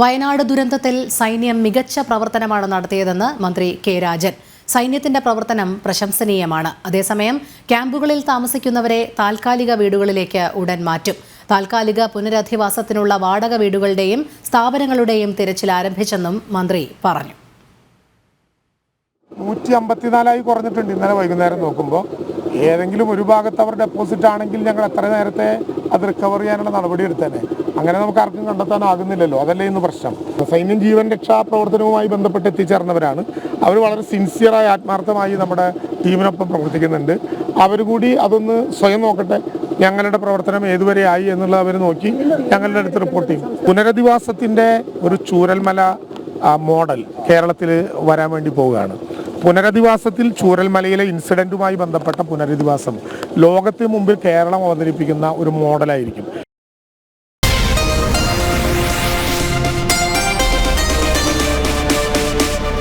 വയനാട് ദുരന്തത്തിൽ സൈന്യം മികച്ച പ്രവർത്തനമാണ് നടത്തിയതെന്ന് മന്ത്രി കെ രാജൻ. സൈന്യത്തിന്റെ പ്രവർത്തനം പ്രശംസനീയമാണ്. അതേസമയം ക്യാമ്പുകളിൽ താമസിക്കുന്നവരെ താൽക്കാലിക വീടുകളിലേക്ക് ഉടൻ മാറ്റും. താൽക്കാലിക പുനരധിവാസത്തിനുള്ള വാടക വീടുകളുടെയും സ്ഥാപനങ്ങളുടെയും തിരച്ചിൽ ആരംഭിച്ചെന്നും മന്ത്രി പറഞ്ഞു. നൂറ്റി അമ്പത്തിനാലായി കുറഞ്ഞിട്ടുണ്ട്. ഇന്നലെ വൈകുന്നേരം നോക്കുമ്പോൾ ഏതെങ്കിലും ഒരു ഭാഗത്ത് അവർ ഡെപ്പോസിറ്റ് ആണെങ്കിൽ ഞങ്ങൾ എത്ര നേരത്തെ അത് റിക്കവർ ചെയ്യാനുള്ള നടപടി എടുത്തേനെ? അങ്ങനെ നമുക്ക് ആർക്കും കണ്ടെത്താനാകുന്നില്ലല്ലോ. അതല്ലേ ഇന്ന് പ്രശ്നം. സൈന്യം ജീവൻ രക്ഷാ പ്രവർത്തനവുമായി ബന്ധപ്പെട്ട് എത്തിച്ചേർന്നവരാണ്. അവർ വളരെ സിൻസിയറായി ആത്മാർത്ഥമായി നമ്മുടെ ടീമിനൊപ്പം പ്രവർത്തിക്കുന്നുണ്ട്. അവർ കൂടി അതൊന്ന് സ്വയം നോക്കട്ടെ. ഞങ്ങളുടെ പ്രവർത്തനം ഏതുവരെ ആയി എന്നുള്ളത് അവർ നോക്കി. ഞങ്ങളുടെ അടുത്ത് റിപ്പോർട്ട് ചെയ്യും. പുനരധിവാസത്തിന്റെ ഒരു ചൂരൽമല മോഡൽ കേരളത്തിൽ വരാൻ വേണ്ടി പോവുകയാണ്. പുനരധിവാസത്തിൽ ചൂരൽമലയിലെ ഇൻസിഡന്റുമായി ബന്ധപ്പെട്ട പുനരധിവാസം ലോകത്തിന് മുമ്പിൽ കേരളം അവതരിപ്പിക്കുന്ന ഒരു മോഡലായിരിക്കും